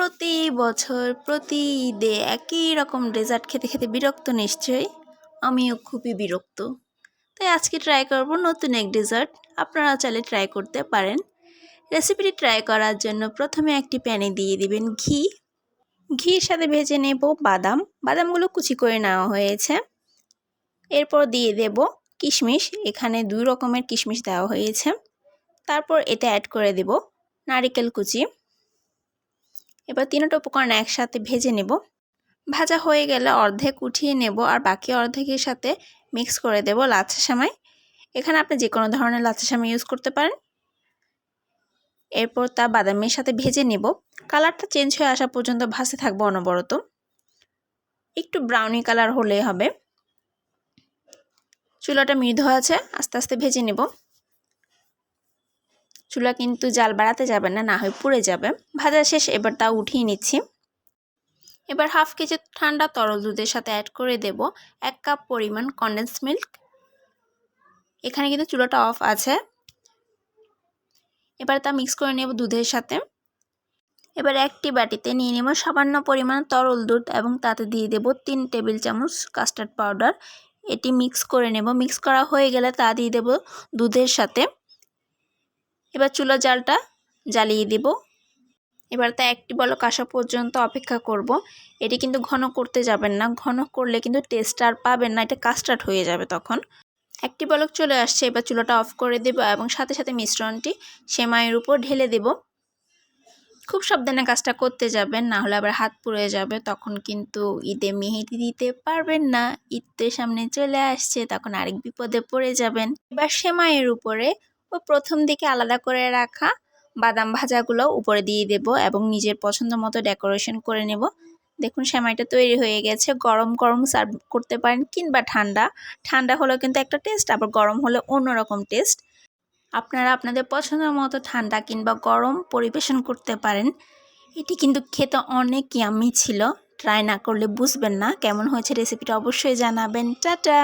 প্রতি বছর, প্রতি ঈদে একই রকম ডেজার্ট খেতে খেতে বিরক্ত নিশ্চয়ই? আমিও খুবই বিরক্ত। তাই আজকে ট্রাই করব নতুন এক ডেজার্ট আপনারা চাইলে ট্রাই করতে পারেন। রেসিপিটি ট্রাই করার জন্য প্রথমে একটি প্যানে দিয়ে দিবেন ঘি। ঘির সাথে ভেজে নেব বাদাম। বাদামগুলো কুচি করে নেওয়া হয়েছে। এরপর দিয়ে দেব কিশমিশ। এখানে দুই রকমের কিশমিশ দেওয়া হয়েছে। তারপর এতে অ্যাড করে দেব নারিকেল কুচি। এবার তিনটা উপকরণ একসাথে ভেজে নেব। ভাজা হয়ে গেলে অর্ধেক উঠিয়ে নেব আর বাকি অর্ধেকের সাথে মিক্স করে দেব লাচ্ছা সামাই। এখানে আপনি যে কোনো ধরনের লাচ্ছা সামাই ইউজ করতে পারেন। এরপর তা বাদামের সাথে ভেজে নেব। কালারটা চেঞ্জ হয়ে আসা পর্যন্ত ভাসে থাকব অনবরত। একটু ব্রাউনি কালার হলে হবে। চুলাটা মৃদু আছে, আস্তে আস্তে ভেজে নেব। চুলা কিন্তু জাল বাড়াতে যাবে না না হয় পুড়ে যাবে। ভাজা শেষ, এবার তা উঠিয়ে নিচ্ছি। এবার হাফ কেজি ঠান্ডা তরল দুধের সাথে অ্যাড করে দেব এক কাপ পরিমাণ কন্ডেন্স মিল্ক এখানে কিন্তু চুলাটা অফ আছে। এবার তা মিক্স করে নেব দুধের সাথে। এবার একটি বাটিতে নিয়ে নেব সামান্য পরিমাণ তরল দুধ এবং তাতে দিয়ে দেব তিন টেবিল চামচ কাস্টার্ড পাউডার এটি মিক্স করে নেব। মিক্স করা হয়ে গেলে তা দিয়ে দেব দুধের সাথে। এবার চুলা জালটা জ্বালিয়ে দেব। এবার তা একটি বলক আসা পর্যন্ত অপেক্ষা করব। এটি কিন্তু ঘন করতে যাবেন না। ঘন করলে কিন্তু টেস্ট আর পাবেন না। এটা কাস্টার্ড হয়ে যাবে তখন। একটি বলক চলে আসছে। এবার চুলাটা অফ করে দেব এবং সাথে সাথে মিশ্রণটি সেমাইয়ের উপর ঢেলে দেব। খুব সাবধানে কাজটা করতে যাবেন, না হলে আবার হাত পুড়ে যাবে। তখন কিন্তু ঈদে মেহেদি দিতে পারবেন না। ঈদ তো সামনে চলে আসছে, তখন আরেক বিপদে পড়ে যাবেন। এবার সেমাইয়ের উপরে ও প্রথম দিকে আলাদা করে রাখা বাদাম ভাজাগুলো উপরে দিয়ে দেব এবং নিজের পছন্দ মতো ডেকোরেশন করে নেব। দেখুন সেমাইটা তৈরি হয়ে গেছে। গরম গরম সার্ভ করতে পারেন কিংবা ঠান্ডা। ঠান্ডা হলেও কিন্তু একটা টেস্ট, আবার গরম হলে অন্যরকম টেস্ট। আপনারা আপনাদের পছন্দ মতো ঠান্ডা কিংবা গরম পরিবেশন করতে পারেন। এটি কিন্তু খেতে অনেক ইয়ামি ছিল। ট্রাই না করলে বুঝবেন না। কেমন হয়েছে রেসিপিটা অবশ্যই জানাবেন। টাটা!